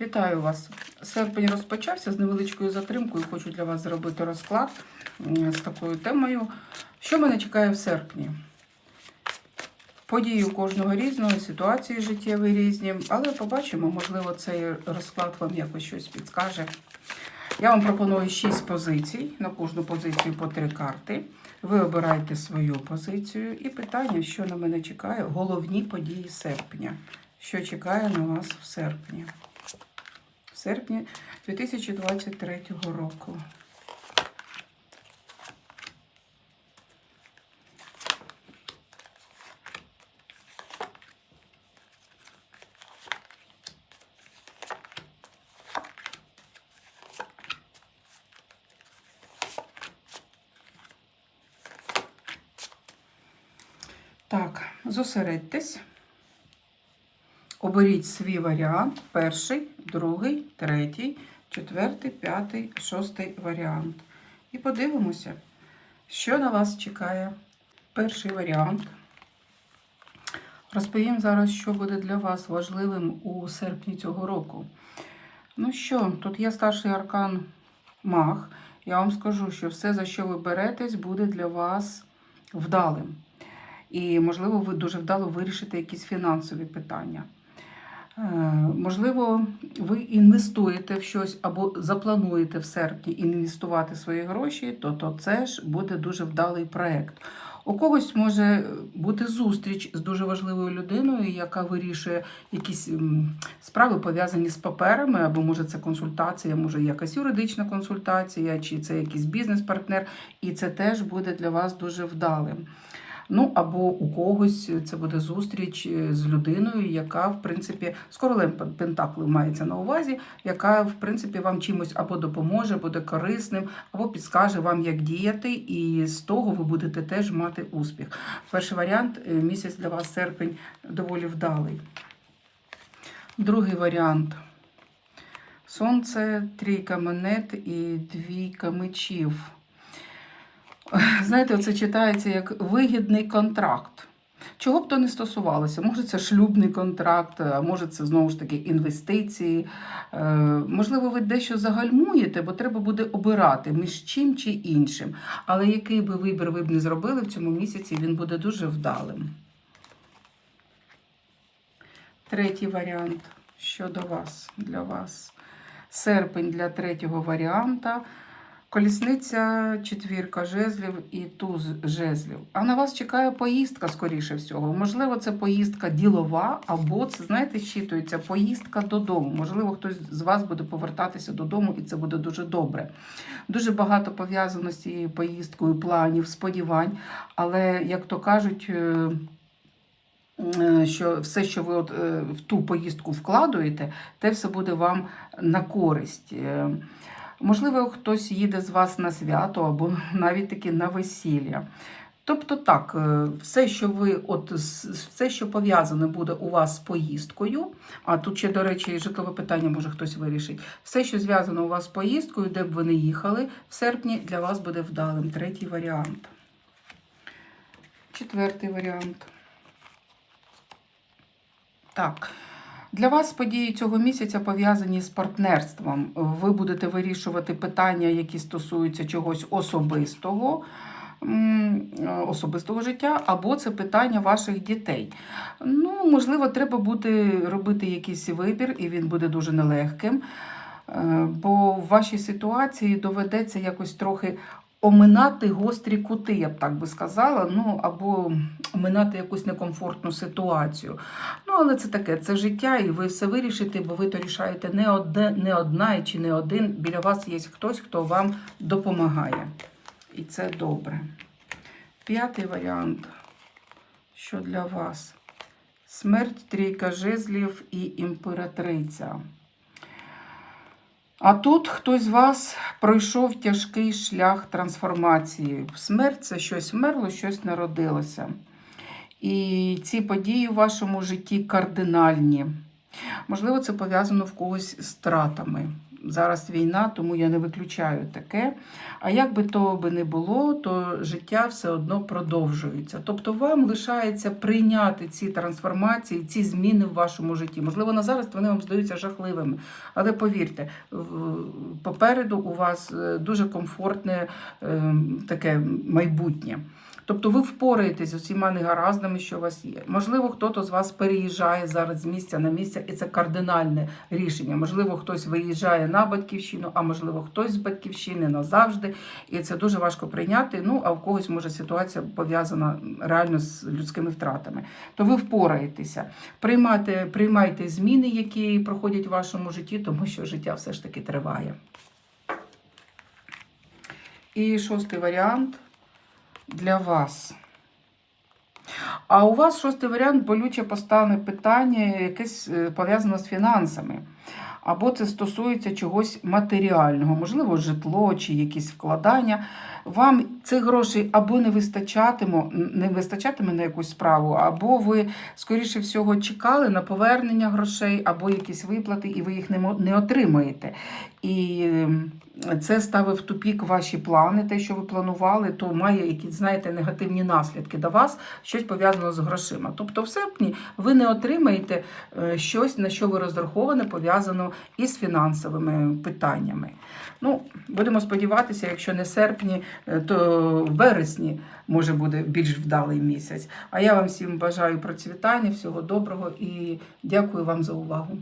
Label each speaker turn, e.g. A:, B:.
A: Вітаю вас. Серпень розпочався з невеличкою затримкою. Хочу для вас зробити розклад з такою темою. Що мене чекає в серпні? Події у кожного різного, ситуації життєві різні, але побачимо, можливо, цей розклад вам якось щось підскаже. Я вам пропоную 6 позицій, на кожну позицію по 3 карти. Ви обираєте свою позицію і питання, що на мене чекає, головні події серпня. Що чекає на вас в серпні? В серпні 2023 року. Так, зосередьтесь. Оберіть свій варіант. Перший, другий, третій, четвертий, п'ятий, шостий варіант. І подивимося, що на вас чекає. Перший варіант. Розповім зараз, що буде для вас важливим у серпні цього року. Ну що, тут є старший аркан Маг. Я вам скажу, що все, за що ви беретесь, буде для вас вдалим. І, можливо, ви дуже вдало вирішите якісь фінансові питання. Е, Можливо, ви інвестуєте в щось або заплануєте в серпні інвестувати свої гроші, то, то це ж буде дуже вдалий проєкт. У когось може бути зустріч з дуже важливою людиною, яка вирішує якісь справи пов'язані з паперами, або може це консультація, може якась юридична консультація, чи це якийсь бізнес-партнер, і це теж буде для вас дуже вдалим. Ну, або у когось це буде зустріч е, з людиною, яка, в принципі, з королем мається на увазі, яка, в принципі, вам чимось або допоможе, буде корисним, або підскаже вам, як діяти, і з того ви будете теж мати успіх. Перший варіант е, місяць для вас серпень доволі вдалий. Другий варіант. Сонце, трійка монет і двійка мечів. Знаєте, це читається як вигідний контракт. Чого б то не стосувалося? Може, це шлюбний контракт, а може, це знову ж таки інвестиції. Е, Можливо, ви дещо загальмуєте, бо треба буде обирати між чим чи іншим. Але який би вибір ви б не зробили в цьому місяці, він буде дуже вдалим. Третій варіант щодо вас, для вас. Серпень для третього варіанта. Колісниця, четвірка жезлів і туз жезлів. А на вас чекає поїздка, скоріше всього. Можливо, це поїздка ділова, або це, знаєте, щитується поїздка додому. Можливо, хтось з вас буде повертатися додому, і це буде дуже добре. Дуже багато пов'язано з цією поїздкою, планів, сподівань. Але, як то кажуть, е, е, що все, що ви от е, в ту поїздку вкладуєте, те все буде вам на користь. Можливо, хтось їде з вас на свято або навіть таки на весілля. Тобто так, е, все, що ви, от все, що пов'язане буде у вас з поїздкою, а тут ще, до речі, житлове питання може хтось вирішить. Все, що зв'язано у вас з поїздкою, де б ви не їхали, в серпні для вас буде вдалим. Третій варіант. Четвертий варіант. Так. Для вас події цього місяця пов'язані з партнерством. Ви будете вирішувати питання, які стосуються чогось особистого, е, особистого життя, або це питання ваших дітей. Ну, можливо, треба буде робити якийсь вибір, і він буде дуже нелегким. Е, Бо в вашій ситуації доведеться якось трохи оминати гострі кути, я б так би сказала, ну або оминати якусь некомфортну ситуацію. Ну, але це таке, це життя, і ви все вирішите, бо ви то рішаєте не одне, не одна і чи не один. Біля вас є хтось, хто вам допомагає. І це добре. П'ятий варіант. Що для вас? Смерть, трійка жезлів і імператриця. А тут хтось з вас пройшов тяжкий шлях трансформації. Смерть це щось вмерло, щось народилося. І ці події в вашому житті кардинальні. Можливо, це пов'язано в когось з стратами. Зараз війна, тому я не виключаю таке. А як би то би не було, то життя все одно продовжується. Тобто вам лишається прийняти ці трансформації, ці зміни в вашому житті. Можливо, на зараз вони вам здаються жахливими. Але повірте, попереду у вас е, дуже комфортне е, таке майбутнє. Тобто ви впораєтесь з усіма негараздами, що у вас є. Можливо, хтось з вас переїжджає зараз з місця на місце, і це кардинальне рішення. Можливо, хтось виїжджає на батьківщину, а можливо, хтось з батьківщини назавжди. І це дуже важко прийняти. Ну, а в когось може ситуація пов'язана реально з людськими втратами. То ви впораєтеся. Приймайте, приймайте зміни, які проходять в вашому житті, тому що життя все ж таки триває. І шостий варіант для вас. А у вас шостий варіант болюче постане питання, якесь е, пов'язане з фінансами. Або це стосується чогось матеріального, можливо, житло чи якісь вкладання. Вам цих грошей або не вистачатиме, не вистачатиме на якусь справу, або ви, скоріше всього, чекали на повернення грошей, або якісь виплати, і ви їх не, отримаєте. І ем, це ставить в тупік ваші плани, те, що ви планували, то має якісь, знаєте, негативні наслідки до вас, щось пов'язано з грошима. Тобто, в серпні ви не отримаєте е, щось, на що ви розраховане, пов'язано із фінансовими питаннями. Ну, будемо сподіватися, якщо не серпні, е, то вересні може буде більш вдалий місяць. А я вам всім бажаю процвітання, всього доброго і дякую вам за увагу.